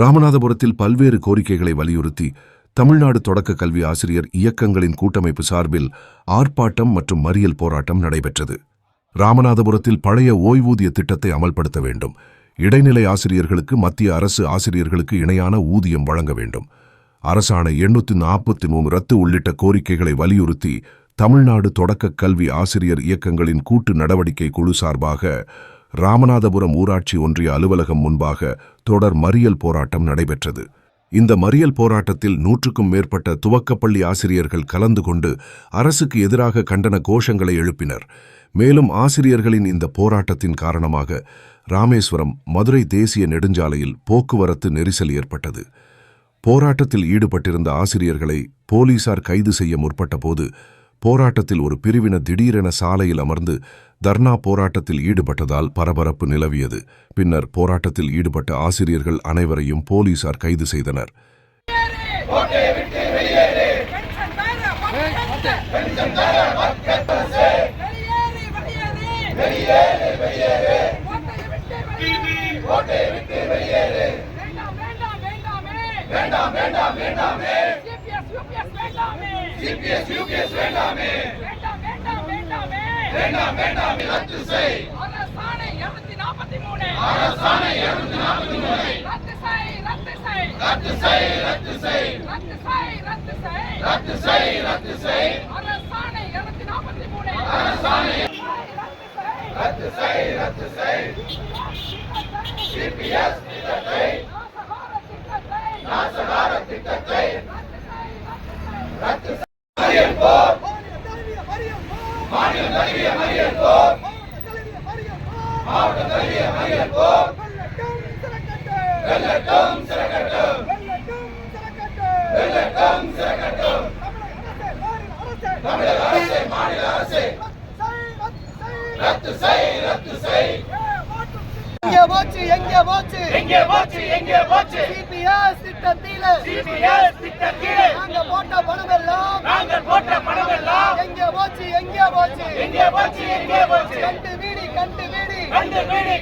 ராமநாதபுரத்தில் பல்வேறு கோரிக்கைகளை வலியுறுத்தி தமிழ்நாடு தொடக்க கல்வி ஆசிரியர் இயக்கங்களின் கூட்டமைப்பு சார்பில் ஆர்ப்பாட்டம் மற்றும் மறியல் போராட்டம் நடைபெற்றது. ராமநாதபுரத்தில் பழைய ஓய்வூதிய திட்டத்தை அமல்படுத்த வேண்டும். இடைநிலை ஆசிரியர்களுக்கு மத்திய அரசு ஆசிரியர்களுக்கு இணையான ஊதியம் வழங்க வேண்டும். அரசாணை எண்ணூத்தி நாற்பத்தி மூணு ரத்து உள்ளிட்ட கோரிக்கைகளை வலியுறுத்தி தமிழ்நாடு தொடக்க கல்வி ஆசிரியர் இயக்கங்களின் கூட்டு நடவடிக்கை குழு சார்பாக ராமநாதபுரம் ஊராட்சி ஒன்றிய அலுவலகம் முன்பாக தொடர் மறியல் போராட்டம் நடைபெற்றது. இந்த மறியல் போராட்டத்தில் நூற்றுக்கும் மேற்பட்ட துவக்கப்பள்ளி ஆசிரியர்கள் கலந்து கொண்டு அரசுக்கு எதிராக கண்டன கோஷங்களை எழுப்பினர். மேலும் ஆசிரியர்களின் இந்த போராட்டத்தின் காரணமாக ராமேஸ்வரம் மதுரை தேசிய நெடுஞ்சாலையில் போக்குவரத்து நெரிசல் ஏற்பட்டது. போராட்டத்தில் ஈடுபட்டிருந்த ஆசிரியர்களை போலீசார் கைது செய்ய முற்பட்டபோது போராட்டத்தில் ஒரு பிரிவின திடீரென சாலையில் அமர்ந்து தர்ணா போராட்டத்தில் ஈடுபட்டதால் பரபரப்பு நிலவியது பின்னர் போராட்டத்தில் ஈடுபட்ட ஆசிரியர்கள் அனைவரையும் போலீசார் கைது செய்தனர் வேண்டாம் வேண்டாம் வேண்டாமே வேண்டாம் வேண்டாமே சிபிஎஸ் யூபிஎஸ் வேண்டாமே சிபிஎஸ் யூபிஎஸ் வேண்டாமே வேண்டாம் வேண்டாம் வேண்டாமே வேண்டாம் வேண்டாம் ரத்து செய் அரசாணை 243 அரசாணை 243 ரத்து செய் ரத்து செய் ரத்து செய் ரத்து செய் ரத்து செய் ரத்து செய் ரத்து செய் ரத்து செய் அரசாணை 243 அரசாணை ரத்து செய் ரத்து செய் சிபிஎஸ் திட்டத்தை. நாசகார திட்டத்தை. ரத்து செய் மறியல் போர் மாநில தழுவிய மறியல் போர் மாவட்ட தழுவிய மறியல் போர் வெள்ளட்டும் சிறக்கட்டும் வெள்ளட்டும் சிறக்கட்டும் தமிழக அரசு மாநில அரசு ரத்து செய் ரத்து செய் எங்கே போச்சு எங்கே போச்சு எங்கே போச்சு? எங்கே போச்சு? சிபிஎஸ் திட்டத்தில. சிபிஎஸ் திட்டத்திலே. நாங்க போட்ட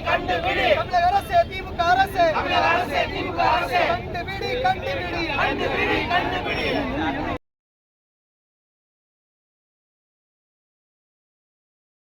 கண்டுபிடி. தமிழக அரசு திமுக அரசு. தமிழக அரசு திமுக அரசு. கண்டுபிடி கண்டுபிடி. கண்டுபிடி கண்டுபிடி.